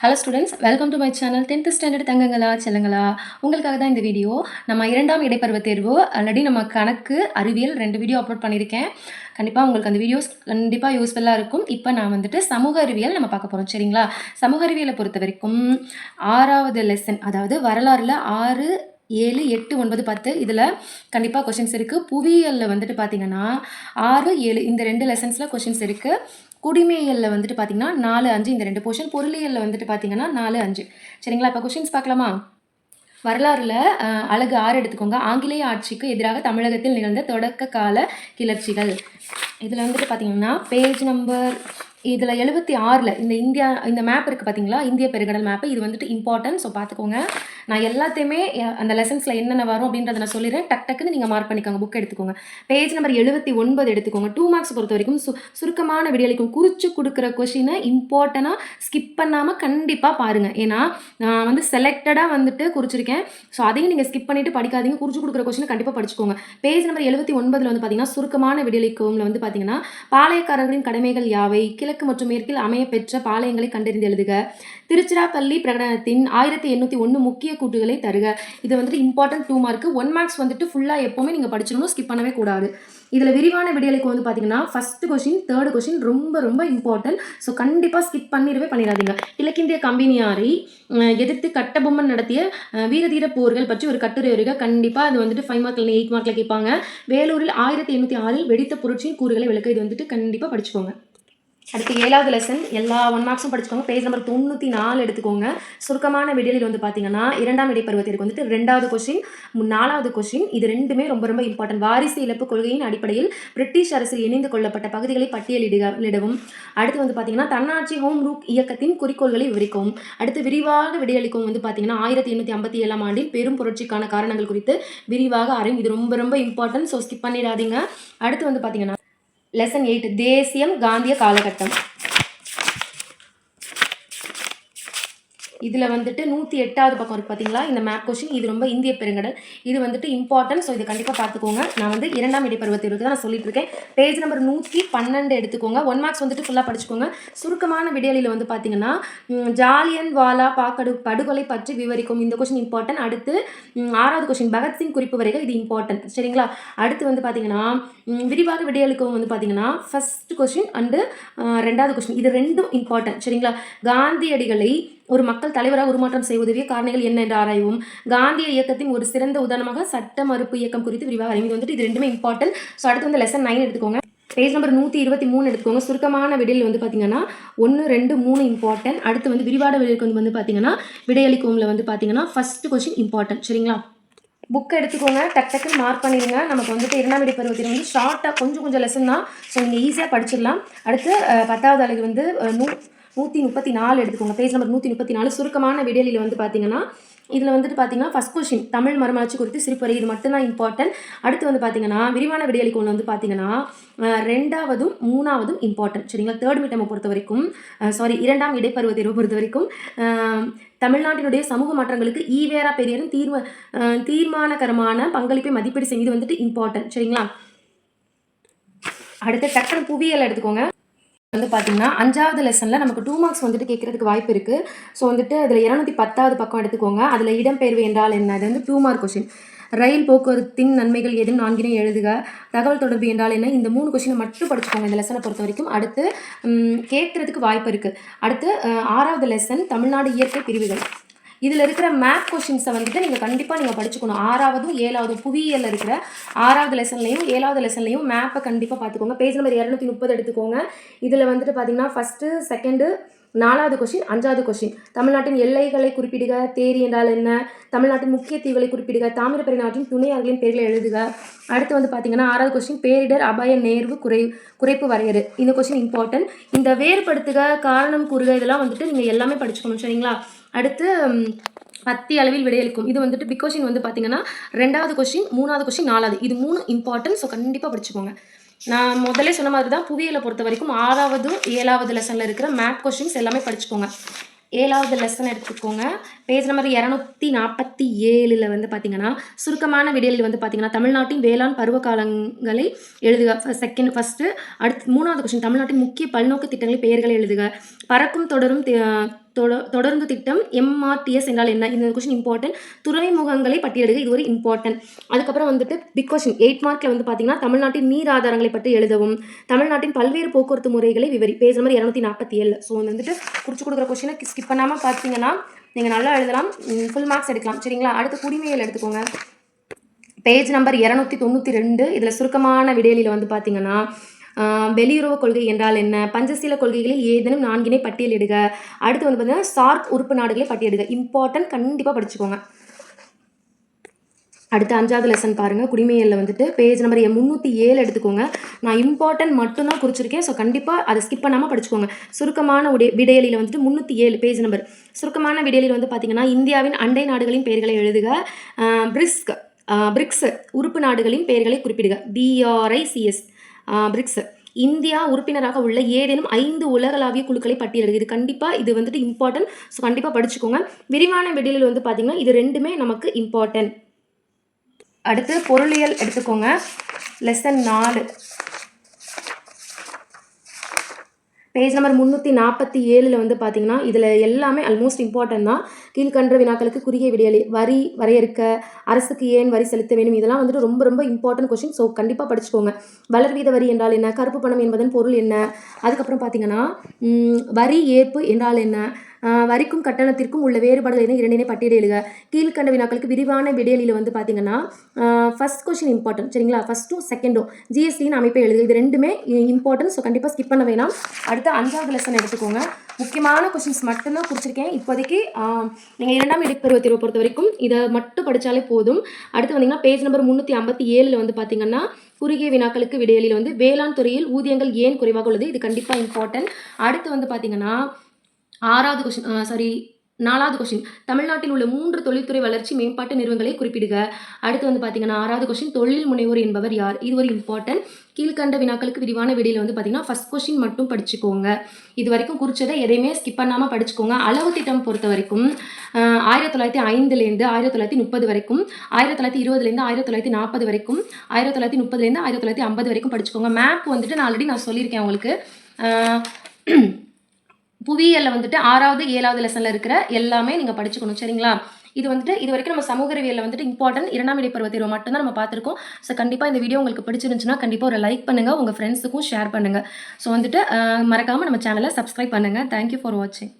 Hello students welcome to my channel tenth standard தங்கங்களா செல்லங்களா? உங்களுக்காக தான் இந்த வீடியோ நம்ம இரண்டாம் இடைப்பருவ தேர்வு ஆல்ரெடி நம்ம கணக்கு அறிவியல் ரெண்டு வீடியோ அப்லோட் பண்ணியிருக்கேன் கண்டிப்பாக உங்களுக்கு அந்த வீடியோஸ் கண்டிப்பாக யூஸ்ஃபுல்லாக இருக்கும். இப்போ நான் வந்துட்டு சமூக அறிவியல் நம்ம பார்க்க போகிறோம் சரிங்களா? சமூக அறிவியலை பொறுத்த வரைக்கும் ஆறாவது லெசன் அதாவது வரலாறில் ஆறு ஏழு எட்டு ஒன்பது பத்து இதில் கண்டிப்பாக கொஷின்ஸ் இருக்குது புவியியலில் வந்துட்டு பார்த்தீங்கன்னா ஆறு ஏழு இந்த ரெண்டு லெசன்ஸில் கொஷின்ஸ் இருக்குது குடிமையியலில் வந்துட்டு பார்த்தீங்கன்னா நாலு அஞ்சு இந்த ரெண்டு போர்ஷன் பொருளியலில் வந்துட்டு பார்த்தீங்கன்னா நாலு அஞ்சு. சரிங்களா? இப்போ கொஷின்ஸ் பார்க்கலாமா? வரலாறுல அழகு ஆறு எடுத்துக்கோங்க. ஆங்கிலேய ஆட்சிக்கு எதிராக தமிழகத்தில் நிகழ்ந்த தொடக்க கால கிளர்ச்சிகள். இதில் வந்துட்டு பார்த்தீங்கன்னா பேஜ் நம்பர் இதில் எழுபத்தி ஆறில் இந்த இந்தியா இந்த மேப் இருக்குது பார்த்தீங்களா இந்திய பெருங்கடல் மேப்பு இது வந்துட்டு இம்பார்ட்டன்ட் ஸோ பார்த்துக்கோங்க நான் எல்லாத்தையுமே அந்த லெசன்ஸில் என்னென்ன வரும் அப்படின்றத நான் சொல்லிடுறேன். டக் டக்குன்னு நீங்கள் மார்க் பண்ணிக்கோங்க புக் எடுத்துக்கோங்க. பேஜ் நம்பர் எழுபத்தி ஒன்பது எடுத்துக்கோங்க. டூ மார்க்ஸ் பொறுத்த வரைக்கும் சு சுருக்கமான விடியளிக்கும். குறிச்சு கொடுக்குற கொஷினை இம்பார்ட்டனாக ஸ்கிப் பண்ணாமல் கண்டிப்பாக பாருங்கள் ஏன்னா நான் வந்து செலக்டடாக வந்துட்டு குறிச்சிருக்கேன். ஸோ அதையும் நீங்கள் ஸ்கிப் பண்ணிட்டு படிக்காதீங்க. குறிச்சு கொடுக்குற கொஷினை கண்டிப்பாக படிச்சுக்கோங்க. பேஜ் நம்பர் எழுபத்தி ஒன்பதில் வந்து பார்த்தீங்கன்னா சுருக்கமான விடியளிக்கவும்ல வந்து பார்த்தீங்கன்னா பாளையக்காரர்களின் கடமைகள் யாவை? கிழக்கு மற்றும் மேற்கில் அமைய பெற்ற பாளையங்களை கண்டறிந்து எழுதுக. திருச்சிராப்பள்ளி பிரகடனத்தின் ஆயிரத்தி எண்ணூற்றி ஒன்று முக்கிய கூட்டுகளை தருக. இது வந்துட்டு important two mark one marks வந்துட்டு ஃபுல்லாக எப்போவுமே நீங்கள் படிச்சிடணும் ஸ்கிப் பண்ணவே கூடாது. இதில் விரிவான விடியலுக்கு வந்து பார்த்தீங்கன்னா ஃபர்ஸ்ட் கொஷின் தேர்ட் கொஷின் ரொம்ப ரொம்ப இம்பார்ட்டன்ட் ஸோ கண்டிப்பாக ஸ்கிப் பண்ணிடவே பண்ணிடாதீங்க. கிழக்கிந்திய கம்பெனியாரை எதிர்த்து கட்டபொம்மன் நடத்திய வீரதீர போர்கள் பற்றி ஒரு கட்டுரை வருக கண்டிப்பாக அது வந்துட்டு ஃபைவ் மார்க்கில் எயிட் மார்க்கில் கேட்பாங்க. வேலூரில் ஆயிரத்தி எண்ணூற்றி ஆறில் வெடித்த புரட்சியின் கூறுகளை விளக்க இது வந்துட்டு கண்டிப்பாக படிச்சுக்கோங்க. அடுத்து ஏழாவது லெசன் எல்லா ஒன் மார்க்ஸும் படிச்சுக்கோங்க. பேஜ் நம்பர் தொண்ணூற்றி நாலு எடுத்துக்கோங்க. சுருக்கமான விடியலில் வந்து பார்த்தீங்கன்னா இரண்டாம் இடைப்பருவத்திற்கு வந்துட்டு ரெண்டாவது கொஷின் நாலாவது கொஷின் இது ரெண்டுமே ரொம்ப ரொம்ப இம்பார்ட்டன்ட் வாரிசு இழப்பு கொள்கையின் அடிப்படையில் பிரிட்டிஷ் அரசில் இணைந்து கொள்ளப்பட்ட பகுதிகளை பட்டியலிடுக அடுத்து வந்து பார்த்தீங்கன்னா தன்னாட்சி ஹோம் ரூக் இயக்கத்தின் குறிக்கோள்களை விவரிக்கவும். அடுத்து விரிவாக விடியளிக்கவும் வந்து பார்த்தீங்கன்னா ஆயிரத்தி எண்ணூற்றி ஐம்பத்தி ஏழாம் ஆண்டில் பெரும் புரட்சிக்கான காரணங்கள் குறித்து விரிவாக அறியும் இது ரொம்ப ரொம்ப இம்பார்ட்டன்ட் ஸோ ஸ்கிப் பண்ணிடாதீங்க. அடுத்து வந்து பார்த்தீங்கன்னா லெசன் எயிட் தேசியம் காந்திய காலகட்டம். இதில் வந்துட்டு நூற்றி எட்டாவது பக்கம் இருக்குது பார்த்தீங்களா இந்த மேப் கொஷின் இது ரொம்ப இந்திய பெருங்கடல். இது வந்துட்டு இம்பார்ட்டன்ட் ஸோ இதை கண்டிப்பாக பார்த்துக்கோங்க. நான் வந்து இரண்டாம் இடைப்பருவத்திற்கு தான் நான் சொல்லிட்டு இருக்கேன். பேஜ் நம்பர் நூற்றி பன்னெண்டு எடுத்துக்கோங்க. ஒன் மார்க்ஸ் வந்துட்டு ஃபுல்லாக படிச்சுக்கோங்க. சுருக்கமான விடியலில் வந்து பார்த்தீங்கன்னா ஜாலியன் வாலா பாக்கடு படுகொலை பற்றி விவரிக்கும் இந்த கொஷின் இம்பார்ட்டன்ட் அடுத்து ஆறாவது கொஷின் பகத்சிங் குறிப்பு வரைகள் இது இம்பார்ட்டன்ட் சரிங்களா? அடுத்து வந்து பார்த்தீங்கன்னா விரிவாக விடியலுக்கும் வந்து பார்த்தீங்கன்னா ஃபஸ்ட் கொஷின் அண்டு ரெண்டாவது கொஷின் இது ரெண்டும் இம்பார்ட்டன்ட் சரிங்களா? காந்தியடிகளை ஒரு மக்கள் தலைவராக உருமாற்றம் செய்ய உதவிய காரணிகள் என்ன என்று ஆராயவும். காந்திய இயக்கத்தின் ஒரு சிறந்த உதாரணமாக சட்ட மறுப்பு இயக்கம் குறித்து விரிவாக அறிவு இது வந்துட்டு இது ரெண்டுமே இம்பார்ட்டன்ட் ஸோ அடுத்து வந்து லெசன் நைன் எடுத்துக்கோங்க. பேஜ் நம்பர் நூற்றி இருபத்தி மூணு எடுத்துக்கோங்க. சுருக்கமான விடையில் வந்து பார்த்தீங்கன்னா ஒன்று ரெண்டு மூணு இம்பார்ட்டன்ட் அடுத்து வந்து விரிவாட விடைக்கு வந்து வந்து பார்த்தீங்கன்னா விடையளிக்கோமில் வந்து பார்த்தீங்கன்னா ஃபர்ஸ்ட் கொஸ்டின் இம்பார்ட்டன்ட் சரிங்களா? புக் எடுத்துக்கோங்க. டக் டக்குன்னு மார்க் பண்ணிடுங்க. நமக்கு வந்துட்டு இரண்டாம் இடை பருவத்தில் வந்து ஷார்ட்டாக கொஞ்சம் கொஞ்சம் லெசன் தான். ஸோ நீங்கள் ஈஸியாக படிச்சிடலாம். அடுத்து பத்தாவது அழகு வந்து நூ நூற்றி முப்பத்தி நாலு எடுத்துக்கோங்க. பேஜ் நம்பர் நூற்றி முப்பத்தி நாலு. சுருக்கமான விடலியில் வந்து பார்த்தீங்கன்னா இதில் வந்துட்டு பார்த்தீங்கன்னா ஃபஸ்ட் கொஷின் தமிழ் மறுமலர்ச்சி குறித்து சிரிப்பறை இது மட்டும்தான் இம்பார்ட்டன்ட் அடுத்து வந்து பார்த்தீங்கன்னா விரிவான விடையளிக்கு ஒன்று வந்து பார்த்தீங்கன்னா ரெண்டாவதும் மூணாவதும் இம்பார்ட்டன்ட் சரிங்களா? தேர்ட் மீட்டமை பொறுத்த வரைக்கும் சாரி இரண்டாம் இடைப்பருவ தேர்வை பொறுத்த வரைக்கும் தமிழ்நாட்டினுடைய சமூக மாற்றங்களுக்கு ஈவேரா பெரியாரும் தீர்ம தீர்மானகரமான பங்களிப்பை மதிப்பீடு செய்வது வந்துட்டு இம்பார்ட்டன்ட் சரிங்களா? அடுத்து டக்குனு புவியியல் எடுத்துக்கோங்க. வந்து பார்த்தீங்கன்னா அஞ்சாவது லெசனில் நமக்கு டூ மார்க்ஸ் வந்துட்டு கேட்குறதுக்கு வாய்ப்பு இருக்குது ஸோ வந்துட்டு அதில் இரநூத்தி பத்தாவது பக்கம் எடுத்துக்கோங்க. அதில் இடம்பெயர்வு என்றால் என்ன? அது வந்து டூ மார்க் கொஷின் ரயில் போக்குவரத்தின் நன்மைகள் எதுவும் நான்கினை எழுதுக. தகவல் தொடர்பு என்றால் என்ன? இந்த மூணு கொஷினை மட்டும் படிச்சுக்கோங்க இந்த லெசனை பொறுத்த வரைக்கும். அடுத்து கேட்குறதுக்கு வாய்ப்பு இருக்குது அடுத்து ஆறாவது லெசன் தமிழ்நாடு இயற்கை பிரிவுகள். இதில் இருக்கிற மேப் கொஷின்ஸை வந்துட்டு நீங்கள் கண்டிப்பாக நீங்கள் படிச்சுக்கணும். ஆறாவதும் ஏழாவதும் புவியியலில் இருக்கிற ஆறாவது லெசன்லையும் ஏழாவது லெசன்லையும் மேப்பை கண்டிப்பாக பார்த்துக்கோங்க பேஜ் நம்பர் இரநூத்தி முப்பது எடுத்துக்கோங்க. இதில் வந்துட்டு பார்த்தீங்கன்னா ஃபஸ்ட்டு செகண்டு நாலாவது கொஷின் அஞ்சாவது கொஷின் தமிழ்நாட்டின் எல்லைகளை குறிப்பிடுக தேரி என்றால் என்ன? தமிழ்நாட்டின் முக்கிய தீவுகளை குறிப்பிடுக தாமிரபரணி நாட்டின் துணையாளர்களின் பெயர்களை எழுதுக. அடுத்து வந்து பார்த்தீங்கன்னா ஆறாவது கொஷின் பேரிடர் அபாய நேர்வு குறை குறைப்பு வரையறு. இந்த கொஷின் இம்பார்ட்டன்ட் இந்த வேறுபடுத்துக காரணம் கூறுக இதெல்லாம் வந்துட்டு நீங்கள் எல்லாமே படிச்சுக்கணும் சரிங்களா? அடுத்து பத்தி அளவில் விடையளிக்கும். இது வந்துட்டு பிக் கொஷின் வந்து பார்த்தீங்கன்னா ரெண்டாவது கொஷின் மூணாவது கொஷின் நாலாவது. இது மூணு இம்பார்ட்டன்ட் ஸோ கண்டிப்பாக படிச்சுக்கோங்க. நான் முதல்ல சொன்ன மாதிரி தான் புவியியலை பொறுத்த வரைக்கும் ஆறாவது ஏழாவது லெசனில் இருக்கிற மேப் கொஷின்ஸ் எல்லாமே படிச்சுக்கோங்க. ஏழாவது லெசன் எடுத்துக்கோங்க. பேஜ் நம்பர் இரநூத்தி நாற்பத்தி ஏழில் வந்து பார்த்தீங்கன்னா சுருக்கமான விடையில் வந்து பார்த்தீங்கன்னா தமிழ்நாட்டின் வேளாண் பருவ காலங்களை எழுதுக செகண்ட் ஃபஸ்ட்டு அடுத்து மூணாவது கொஸ்டின் தமிழ்நாட்டின் முக்கிய பல்நோக்கு திட்டங்களின் பெயர்களை எழுதுக. பறக்கும் தொடரும் தொடர்ந்து திட்டம் எம்ஆர்டிஎஸ் என்றால் என்ன? இந்த கொஸ்டின் இம்பார்ட்டன்ட் துறைமுகங்களை பட்டியலிடுக இது ஒரு இம்பார்ட்டன்ட் அதுக்கப்புறம் வந்துட்டு பிக் கொஸ்டின் எயிட் மார்க்கில் வந்து பார்த்தீங்கன்னா தமிழ்நாட்டின் நீர் ஆதாரங்களை பற்றி எழுதவும் தமிழ்நாட்டின் பல்வேறு போக்குவரத்து முறைகளை விவரி பேசுகிற மாதிரி இரநூத்தி நாற்பத்தி ஏழு. ஸோ வந்துட்டு குறிச்சு கொடுக்குற கொஸ்டினை ஸ்கிப் பண்ணாமல் பார்த்தீங்கன்னா நீங்கள் நல்லா எழுதலாம். ஃபுல் மார்க்ஸ் எடுக்கலாம். சரிங்களா? அடுத்து குடிமையில் எடுத்துக்கோங்க. பேஜ் நம்பர் இரநூத்தி தொண்ணூற்றி ரெண்டு. இதில் சுருக்கமான விடையிலில் வந்து பார்த்தீங்கன்னா வெளியுறவு கொள்கை என்றால் என்ன? பஞ்சசீல கொள்கைகளில் ஏதேனும் நான்கினை பட்டியலிடுக. அடுத்து வந்து பார்த்தீங்கன்னா சார்க் உறுப்பு நாடுகளை பட்டியலிடுக. இம்பார்ட்டன்ட் கண்டிப்பாக படிச்சுக்கோங்க. அடுத்து அஞ்சாவது லெசன் பாருங்கள் குடிமையலில் வந்துட்டு பேஜ் நம்பர் முந்நூற்றி ஏழு எடுத்துக்கோங்க. நான் இம்பார்ட்டன்ட் மட்டும்தான் குறிச்சிருக்கேன். ஸோ கண்டிப்பாக அதை ஸ்கிப் பண்ணாமல் படிச்சுக்கோங்க. சுருக்கமான உடைய விடையலில் வந்துட்டு முந்நூற்றி ஏழு பேஜ் நம்பர் சுருக்கமான விடையலில் வந்து பார்த்திங்கன்னா இந்தியாவின் அண்டை நாடுகளின் பெயர்களை எழுதுக. பிரிஸ்க் பிரிக்ஸ் உறுப்பு நாடுகளின் பெயர்களை குறிப்பிடுக. பிஆர்ஐசிஎஸ் பிரிக்ஸ் இந்தியா உறுப்பினராக உள்ள ஏதேனும் ஐந்து உலகளாவிய குழுக்களை பட்டியலிடுது இது கண்டிப்பாக இது வந்துட்டு இம்பார்ட்டன்ட் ஸோ கண்டிப்பாக படிச்சுக்கோங்க. விரிவான விடையலில் வந்து பார்த்திங்கன்னா இது ரெண்டுமே நமக்கு இம்பார்ட்டன்ட் அடுத்து பொருளியல் எடுத்துக்கோங்க. லெசன் நாலு. பேஜ் நம்பர் முந்நூற்றி நாற்பத்தி ஏழில் வந்து பார்த்தீங்கன்னா இதில் எல்லாமே ஆல்மோஸ்ட் இம்பார்ட்டன்ட் தான். கீழ்கன்ற வினாக்களுக்கு குறுகிய விடியலி வரி வரையறுக்க அரசுக்கு ஏன் வரி செலுத்த வேண்டும்? இதெல்லாம் வந்துட்டு ரொம்ப ரொம்ப இம்பார்ட்டன்ட் கொஷின் ஸோ கண்டிப்பாக படிச்சுக்கோங்க. வளர்வீத வரி என்றால் என்ன? கருப்பு பணம் என்பதன் பொருள் என்ன? அதுக்கப்புறம் பார்த்தீங்கன்னா வரி ஏற்பு என்றால் என்ன? வரிக்கும் கட்டணத்திற்கும் உள்ள வேறுபாடுகள் என்ன? இரண்டினை பட்டியலிடுக கீழ்கண்ட வினாக்களுக்கு விரிவான விடையலில் வந்து பார்த்தீங்கன்னா ஃபஸ்ட் கொஷின் இம்பார்ட்டன்ட் சரிங்களா? ஃபஸ்ட்டும் செகண்டும் ஜிஎஸ்டியின் அமைப்பை எழுது இது ரெண்டுமே இம்பார்ட்டன்ட் ஸோ கண்டிப்பாக ஸ்கிப் பண்ண வேணாம். அடுத்து அஞ்சாவது லெசன் எடுத்துக்கோங்க. முக்கியமான கொஷின்ஸ் மட்டும்தான் பிடிச்சிருக்கேன் இப்போதைக்கு நீங்கள் இரண்டாம் இடைப்பருவ தேர்வை பொறுத்த வரைக்கும் இதை மட்டும் படித்தாலே போதும். அடுத்து வந்தீங்கன்னா பேஜ் நம்பர் முந்நூற்றி ஐம்பத்தி ஏழில் வந்து பார்த்தீங்கன்னா குறுகிய வினாக்களுக்கு விடையலில் வந்து வேளாண் துறையில் ஊதியங்கள் ஏன் குறைவாக உள்ளது? இது கண்டிப்பாக இம்பார்ட்டன்ட் அடுத்து வந்து பார்த்தீங்கன்னா ஆறாவது கொஷின் சாரி நாலாவது கொஷின் தமிழ்நாட்டில் உள்ள மூன்று தொழில்துறை வளர்ச்சி மேம்பாட்டு நிறுவனங்களை குறிப்பிடுக. அடுத்து வந்து பார்த்தீங்கன்னா ஆறாவது கொஸ்டின் தொழில் முனைவோர் என்பவர் யார்? இது ஒரு இம்பார்ட்டன்ட் கீழ்கண்ட வினாக்களுக்கு விரிவான விடையில் வந்து பார்த்தீங்கன்னா ஃபர்ஸ்ட் கொஷின் மட்டும் படிச்சுக்கோங்க. இது வரைக்கும் குறிச்சதை எதையுமே ஸ்கிப் பண்ணாமல் படிச்சுக்கோங்க. அளவு திட்டம் பொறுத்த வரைக்கும் ஆயிரத்தி தொள்ளாயிரத்தி ஐந்துலேருந்து ஆயிரத்தி தொள்ளாயிரத்தி முப்பது வரைக்கும் ஆயிரத்தி தொள்ளாயிரத்தி இருபதுலேருந்து ஆயிரத்தி தொள்ளாயிரத்தி நாற்பது வரைக்கும் ஆயிரத்தி தொள்ளாயிரத்தி முப்பதுலேருந்து ஆயிரத்தி தொள்ளாயிரத்தி ஐம்பது வரைக்கும் படிச்சுக்கோங்க. மேப் வந்துட்டு நான் ஆல்ரெடி நான் சொல்லியிருக்கேன் உங்களுக்கு. புவியியலில் வந்துட்டு ஆறாவது ஏழாவது லெசனில் இருக்கிற எல்லாமே நீங்கள் படிச்சுக்கணும் சரிங்களா? இது வந்துட்டு இது வரைக்கும் நம்ம சமூக அறிவியலில் வந்துட்டு இம்பார்ட்டன்ட் இரண்டாம் இடைப்பருவ தேர்வு மட்டும்தான் நம்ம பார்த்துருக்கோம். ஸோ கண்டிப்பாக இந்த வீடியோ உங்களுக்கு பிடிச்சிருந்துச்சுன்னா கண்டிப்பாக ஒரு லைக் பண்ணுங்கள் உங்கள் ஃப்ரெண்ட்ஸுக்கும் ஷேர் பண்ணுங்கள் ஸோ வந்துட்டு மறக்காமல் நம்ம சேனலை சப்ஸ்கிரைப் பண்ணுங்கள் தேங்க்யூ ஃபார் வாட்சிங்